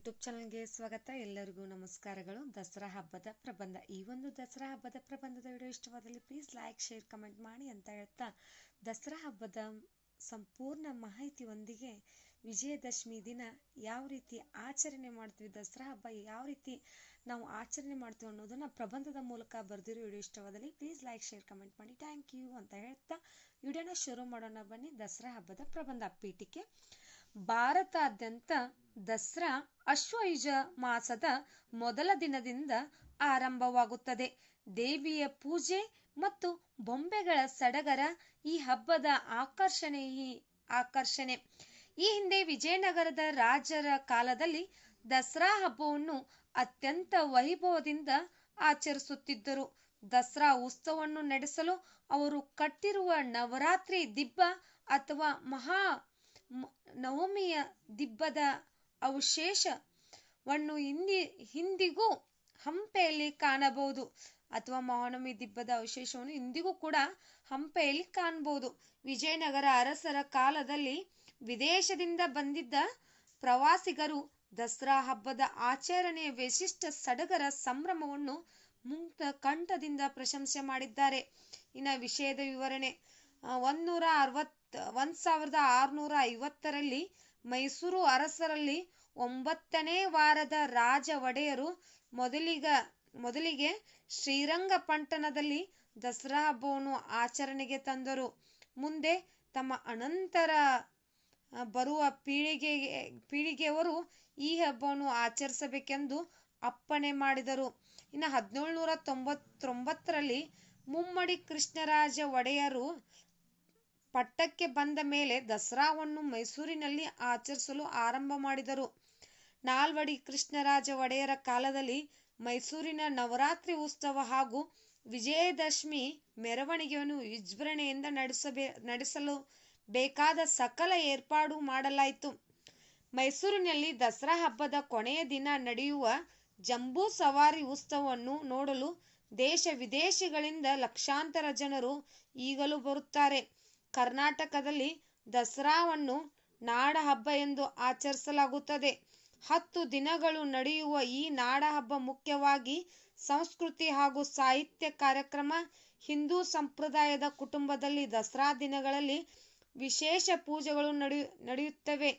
YouTube ಚಾನಲ್ಗೆ ಸ್ವಾಗತ. ಎಲ್ಲರಿಗೂ ನಮಸ್ಕಾರಗಳು. ದಸರಾ ಹಬ್ಬದ ಪ್ರಬಂಧ. ಈ ಒಂದು ದಸರಾ ಹಬ್ಬದ ಪ್ರಬಂಧದ ವಿಡಿಯೋ ಇಷ್ಟವಾದಲ್ಲಿ ಪ್ಲೀಸ್ ಲೈಕ್ ಶೇರ್ ಕಮೆಂಟ್ ಮಾಡಿ ಅಂತ ಹೇಳ್ತಾ ದಸರಾ ಹಬ್ಬದ ಸಂಪೂರ್ಣ ಮಾಹಿತಿಯೊಂದಿಗೆ ವಿಜಯದಶಮಿ ದಿನ ಯಾವ ರೀತಿ ಆಚರಣೆ ಮಾಡ್ತೀವಿ, ದಸರಾ ಹಬ್ಬ ಯಾವ ರೀತಿ ನಾವು ಆಚರಣೆ ಮಾಡ್ತೀವಿ ಅನ್ನೋದನ್ನ ಪ್ರಬಂಧದ ಮೂಲಕ ಬರೆದಿರೋ ವಿಡಿಯೋ ಇಷ್ಟವಾದಲ್ಲಿ ಪ್ಲೀಸ್ ಲೈಕ್ ಶೇರ್ ಕಮೆಂಟ್ ಮಾಡಿ. ಥ್ಯಾಂಕ್ ಯು ಅಂತ ಹೇಳ್ತಾ ವಿಡಿಯೋನ ಶುರು ಮಾಡೋಣ ಬನ್ನಿ. ದಸರಾ ಹಬ್ಬದ ಪ್ರಬಂಧ ಪೀಠಿಕೆ. ಭಾರತಾದ್ಯಂತ ದಸರಾ ಅಶ್ವಯುಜ ಮಾಸದ ಮೊದಲ ದಿನದಿಂದ ಆರಂಭವಾಗುತ್ತದೆ. ದೇವಿಯ ಪೂಜೆ ಮತ್ತು ಬೊಂಬೆಗಳ ಸಡಗರ ಈ ಹಬ್ಬದ ಆಕರ್ಷಣೆ ಈ ಆಕರ್ಷಣೆ. ಈ ಹಿಂದೆ ವಿಜಯನಗರದ ರಾಜರ ಕಾಲದಲ್ಲಿ ದಸರಾ ಹಬ್ಬವನ್ನು ಅತ್ಯಂತ ವೈಭವದಿಂದ ಆಚರಿಸುತ್ತಿದ್ದರು. ದಸರಾ ಉತ್ಸವವನ್ನು ನಡೆಸಲು ಅವರು ಕಟ್ಟಿರುವ ನವರಾತ್ರಿ ದಿಬ್ಬ ಅಥವಾ ಮಹಾ ನವಮಿಯ ದಿಬ್ಬದ ಅವಶೇಷವನ್ನು ಹಿಂದಿ, ಹಿಂದಿಗೂ ಹಂಪೆಯಲ್ಲಿ ಕಾಣಬಹುದು. ಅಥವಾ ಮಹಾನವಮಿ ದಿಬ್ಬದ ಅವಶೇಷವನ್ನು ಇಂದಿಗೂ ಕೂಡ ಹಂಪೆಯಲ್ಲಿ ಕಾಣಬಹುದು. ವಿಜಯನಗರ ಅರಸರ ಕಾಲದಲ್ಲಿ ವಿದೇಶದಿಂದ ಬಂದಿದ್ದ ಪ್ರವಾಸಿಗರು ದಸರಾ ಹಬ್ಬದ ಆಚರಣೆಯ ವಿಶಿಷ್ಟ ಸಡಗರ ಸಂಭ್ರಮವನ್ನು ಮುಕ್ತ ಕಂಠದಿಂದ ಪ್ರಶಂಸೆ ಮಾಡಿದ್ದಾರೆ. ಇನ್ನು ವಿಷಯದ ವಿವರಣೆ. ಒಂದ್ನೂರ ಅರವತ್ ಒಂದ್ ಸಾವಿರದ ಆರುನೂರ ಐವತ್ತರಲ್ಲಿ ಮೈಸೂರು ಅರಸರಲ್ಲಿ ಒಂಬತ್ತನೇ ವಾರದ ರಾಜ ಒಡೆಯರು ಮೊದಲಿಗ, ಮೊದಲಿಗೆ ಶ್ರೀರಂಗಪಟ್ಟಣದಲ್ಲಿ ದಸರಾ ಹಬ್ಬವನ್ನು ಆಚರಣೆಗೆ ತಂದರು. ಮುಂದೆ ತಮ್ಮ ಅನಂತರ ಬರುವ ಪೀಳಿಗೆ, ಪೀಳಿಗೆಯವರು ಈ ಹಬ್ಬವನ್ನು ಆಚರಿಸಬೇಕೆಂದು ಅಪ್ಪಣೆ ಮಾಡಿದರು. ಇನ್ನು ಹದಿನೇಳುನೂರ ತೊಂಬತ್ತೊಂಬತ್ತರಲ್ಲಿ ಮುಮ್ಮಡಿ ಕೃಷ್ಣರಾಜ ಒಡೆಯರು ಪಟ್ಟಕ್ಕೆ ಬಂದ ಮೇಲೆ ದಸರಾವನ್ನು ಮೈಸೂರಿನಲ್ಲಿ ಆಚರಿಸಲು ಆರಂಭ ಮಾಡಿದರು. ನಾಲ್ವಡಿ ಕೃಷ್ಣರಾಜ ಒಡೆಯರ ಕಾಲದಲ್ಲಿ ಮೈಸೂರಿನ ನವರಾತ್ರಿ ಉತ್ಸವ ಹಾಗೂ ವಿಜಯದಶಮಿ ಮೆರವಣಿಗೆಯನ್ನು ವಿಜೃಂಭಣೆಯಿಂದ ನಡೆಸಬೇ, ನಡೆಸಲು ಬೇಕಾದ ಸಕಲ ಏರ್ಪಾಡು ಮಾಡಲಾಯಿತು. ಮೈಸೂರಿನಲ್ಲಿ ದಸರಾ ಹಬ್ಬದ ಕೊನೆಯ ದಿನ ನಡೆಯುವ ಜಂಬೂ ಸವಾರಿ ಉತ್ಸವವನ್ನು ನೋಡಲು ದೇಶ ವಿದೇಶಗಳಿಂದ ಲಕ್ಷಾಂತರ ಜನರು ಈಗಲೂ ಬರುತ್ತಾರೆ. ಕರ್ನಾಟಕದಲ್ಲಿ ದಸರಾವನ್ನು ನಾಡಹಬ್ಬ ಎಂದು ಆಚರಿಸಲಾಗುತ್ತದೆ. ಹತ್ತು ದಿನಗಳು ನಡೆಯುವ ಈ ನಾಡಹಬ್ಬ ಮುಖ್ಯವಾಗಿ ಸಂಸ್ಕೃತಿ ಹಾಗೂ ಸಾಹಿತ್ಯ ಕಾರ್ಯಕ್ರಮ, ಹಿಂದೂ ಸಂಪ್ರದಾಯದ ಕುಟುಂಬದಲ್ಲಿ ದಸರಾ ದಿನಗಳಲ್ಲಿ ವಿಶೇಷ ಪೂಜೆಗಳು ನಡೆಯು ನಡೆಯುತ್ತವೆ.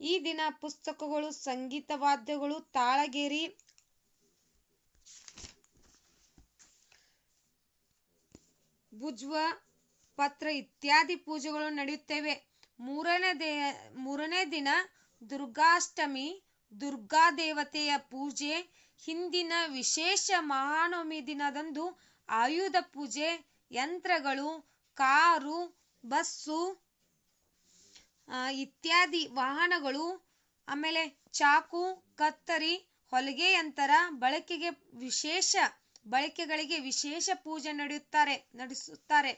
ಈ ದಿನ ಪುಸ್ತಕಗಳು, ಸಂಗೀತ ವಾದ್ಯಗಳು, ತಾಳಗೇರಿ, ಭುಜ್ವ ಪತ್ರ ಇತ್ಯಾದಿ ಪೂಜೆಗಳು ನಡೆಯುತ್ತವೆ. ಮೂರನೇ ದೇ, ಮೂರನೇ ದಿನ ದುರ್ಗಾಷ್ಟಮಿ, ದುರ್ಗಾ ದೇವತೆಯ ಪೂಜೆ, ಹಿಂದಿನ ವಿಶೇಷ ಮಹಾನವಮಿ ದಿನದಂದು ಆಯುಧ ಪೂಜೆ, ಯಂತ್ರಗಳು, ಕಾರು, ಬಸ್ಸು ಇತ್ಯಾದಿ ವಾಹನಗಳು, ಆಮೇಲೆ ಚಾಕು, ಕತ್ತರಿ, ಹೊಲಿಗೆ ಯಂತ್ರ, ಬಳಕೆಗೆ ವಿಶೇಷ, ಬಳಕೆಗಳಿಗೆ ವಿಶೇಷ ಪೂಜೆ ನಡೆಯುತ್ತಾರೆ, ನಡೆಸುತ್ತಾರೆ.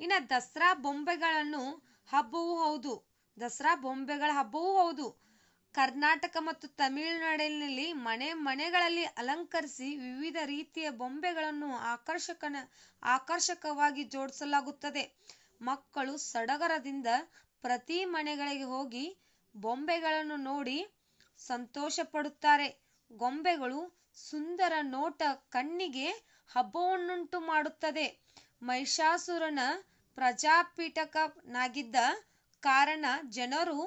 ಇನ್ನು ದಸರಾ ಬೊಂಬೆಗಳನ್ನು ಹಬ್ಬವೂ ಹೌದು. ದಸರಾ ಬೊಂಬೆಗಳ ಹಬ್ಬವೂ ಹೌದು. ಕರ್ನಾಟಕ ಮತ್ತು ತಮಿಳುನಾಡಿನಲ್ಲಿ ಮನೆ ಮನೆಗಳಲ್ಲಿ ಅಲಂಕರಿಸಿ ವಿವಿಧ ರೀತಿಯ ಬೊಂಬೆಗಳನ್ನು ಆಕರ್ಷಕನ ಆಕರ್ಷಕವಾಗಿ ಜೋಡಿಸಲಾಗುತ್ತದೆ. ಮಕ್ಕಳು ಸಡಗರದಿಂದ ಪ್ರತಿ ಮನೆಗಳಿಗೆ ಹೋಗಿ ಬೊಂಬೆಗಳನ್ನು ನೋಡಿ ಸಂತೋಷ ಪಡುತ್ತಾರೆ ಗೊಂಬೆಗಳು ಸುಂದರ ನೋಟ ಕಣ್ಣಿಗೆ ಹಬ್ಬವನ್ನುಂಟು ಮಾಡುತ್ತದೆ. ಮಹಿಷಾಸುರನ ಪ್ರಜಾಪೀಠಕನಾಗಿದ್ದ ಕಾರಣ ಜನರು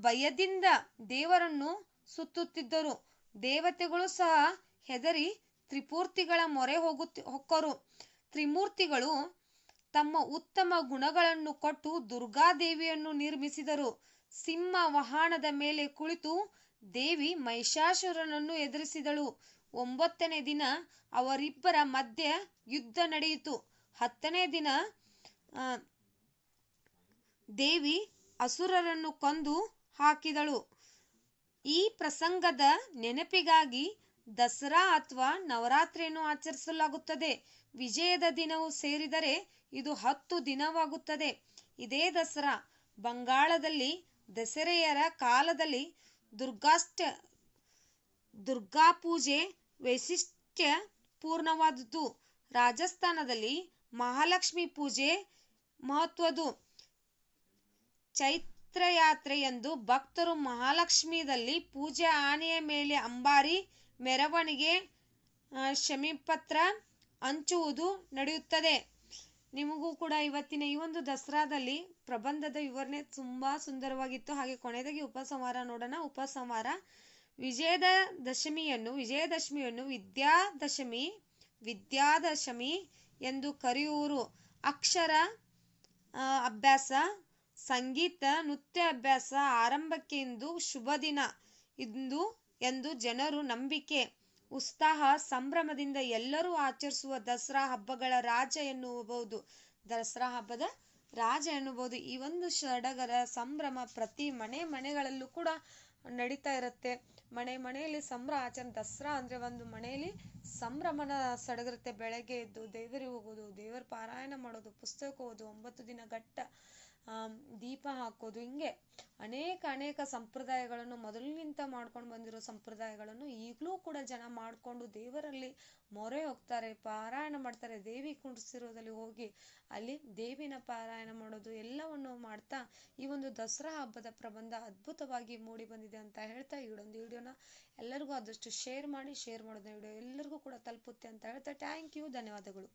ಭಯದಿಂದ ದೇವರನ್ನು ಸುತ್ತುತ್ತಿದ್ದರು. ದೇವತೆಗಳು ಸಹ ಹೆದರಿ ತ್ರಿಪೂರ್ತಿಗಳ ಮೊರೆ ಹೋಗುತ್ತಿ, ಹೊಕ್ಕರು. ತ್ರಿಮೂರ್ತಿಗಳು ತಮ್ಮ ಉತ್ತಮ ಗುಣಗಳನ್ನು ಕೊಟ್ಟು ದುರ್ಗಾದೇವಿಯನ್ನು ನಿರ್ಮಿಸಿದರು. ಸಿಂಹ ವಾಹನದ ಮೇಲೆ ಕುಳಿತು ದೇವಿ ಮಹಿಷಾಸುರನನ್ನು ಎದುರಿಸಿದಳು. ಒಂಬತ್ತನೇ ದಿನ ಅವರಿಬ್ಬರ ಮಧ್ಯೆ ಯುದ್ಧ ನಡೆಯಿತು. ಹತ್ತನೇ ದಿನ ದೇವಿ ಅಸುರರನ್ನು ಕೊಂದು ಹಾಕಿದಳು. ಈ ಪ್ರಸಂಗದ ನೆನಪಿಗಾಗಿ ದಸರಾ ಅಥವಾ ನವರಾತ್ರಿಯನ್ನು ಆಚರಿಸಲಾಗುತ್ತದೆ. ವಿಜಯದ ದಿನವು ಸೇರಿದರೆ ಇದು ಹತ್ತು ದಿನವಾಗುತ್ತದೆ. ಇದೇ ದಸರಾ. ಬಂಗಾಳದಲ್ಲಿ, ದಸರೆಯರ ಕಾಲದಲ್ಲಿ ದುರ್ಗಾಷ್ಟ ದುರ್ಗಾ ಪೂಜೆ ವೈಶಿಷ್ಟ್ಯ ಪೂರ್ಣವಾದುದು ರಾಜಸ್ಥಾನದಲ್ಲಿ ಮಹಾಲಕ್ಷ್ಮಿ ಪೂಜೆ ಮಹತ್ವದು ಚೈತ್ರ ಯಾತ್ರೆಯಂದು ಎಂದು ಭಕ್ತರು ಮಹಾಲಕ್ಷ್ಮಿದಲ್ಲಿ ಪೂಜೆ ಆನೆಯ ಮೇಲೆ ಅಂಬಾರಿ ಮೆರವಣಿಗೆ ಶಮೀಪತ್ರ ಹಂಚುವುದು ನಡೆಯುತ್ತದೆ. ನಿಮಗೂ ಕೂಡ ಇವತ್ತಿನ ಈ ಒಂದು ದಸರಾದಲ್ಲಿ ಪ್ರಬಂಧದ ವಿವರಣೆ ತುಂಬಾ ಸುಂದರವಾಗಿತ್ತು. ಹಾಗೆ ಕೊನೆಯದಾಗಿ ಉಪಸಂಹಾರ ನೋಡೋಣ. ಉಪಸಂಹಾರ ವಿಜಯದ ದಶಮಿಯನ್ನು ವಿಜಯದಶಮಿಯನ್ನು ವಿದ್ಯಾದಶಮಿ ವಿದ್ಯಾದಶಮಿ ಎಂದು ಕರೆಯುವರು. ಅಕ್ಷರ ಅಭ್ಯಾಸ, ಸಂಗೀತ, ನೃತ್ಯ ಅಭ್ಯಾಸ ಆರಂಭಕ್ಕೆ ಇಂದು ಶುಭ ದಿನ ಇಂದು ಎಂದು ಜನರು ನಂಬಿಕೆ. ಉತ್ಸಾಹ ಸಂಭ್ರಮದಿಂದ ಎಲ್ಲರೂ ಆಚರಿಸುವ ದಸರಾ ಹಬ್ಬಗಳ ರಾಜ ಎನ್ನುವಬಹುದು. ದಸರಾ ಹಬ್ಬದ ರಾಜ ಎನ್ನುಬಹುದು ಈ ಒಂದು ಸಡಗರ ಸಂಭ್ರಮ ಪ್ರತಿ ಮನೆ ಮನೆಗಳಲ್ಲೂ ಕೂಡ ನಡೀತಾ ಇರುತ್ತೆ. ಮನೆ ಮನೆಯಲ್ಲಿ ಸಂಭ್ರಮ ಆಚರಣೆ. ದಸರಾ ಅಂದರೆ ಒಂದು ಮನೆಯಲ್ಲಿ ಸಂಭ್ರಮನ ಸಡಗರುತ್ತೆ. ಬೆಳಗ್ಗೆ ಎದ್ದು ದೇವರಿಗೆ ಹೋಗೋದು, ದೇವರ ಪಾರಾಯಣ ಮಾಡೋದು, ಪುಸ್ತಕ ಓದು, ಒಂಬತ್ತು ದಿನ ಘಟ್ಟ ದೀಪ ಹಾಕೋದು. ಹಿಂಗೆ ಅನೇಕ ಅನೇಕ ಸಂಪ್ರದಾಯಗಳನ್ನು ಮೊದಲಿನಿಂದ ಮಾಡ್ಕೊಂಡು ಬಂದಿರೋ ಸಂಪ್ರದಾಯಗಳನ್ನು ಈಗಲೂ ಕೂಡ ಜನ ಮಾಡಿಕೊಂಡು ದೇವರಲ್ಲಿ ಮೊರೆ ಹೋಗ್ತಾರೆ, ಪಾರಾಯಣ ಮಾಡ್ತಾರೆ. ದೇವಿ ಕುಂಡಿಸಿರೋದಲ್ಲಿ ಹೋಗಿ ಅಲ್ಲಿ ದೇವಿನ ಪಾರಾಯಣ ಮಾಡೋದು ಎಲ್ಲವನ್ನು ಮಾಡ್ತಾ ಈ ಒಂದು ದಸರಾ ಹಬ್ಬದ ಪ್ರಬಂಧ ಅದ್ಭುತವಾಗಿ ಮೂಡಿ ಬಂದಿದೆ ಅಂತ ಹೇಳ್ತಾ ಈ ಒಂದು ವಿಡಿಯೋನ. ಎಲ್ಲರಿಗೂ ಆದಷ್ಟು ಶೇರ್ ಮಾಡಿ ಶೇರ್ ಮಾಡೋದು ವಿಡಿಯೋ ಎಲ್ಲರಿಗೂ ಕೂಡ ತಲುಪುತ್ತೆ ಅಂತ ಹೇಳ್ತಾ. ಥ್ಯಾಂಕ್ ಯು ಧನ್ಯವಾದಗಳು.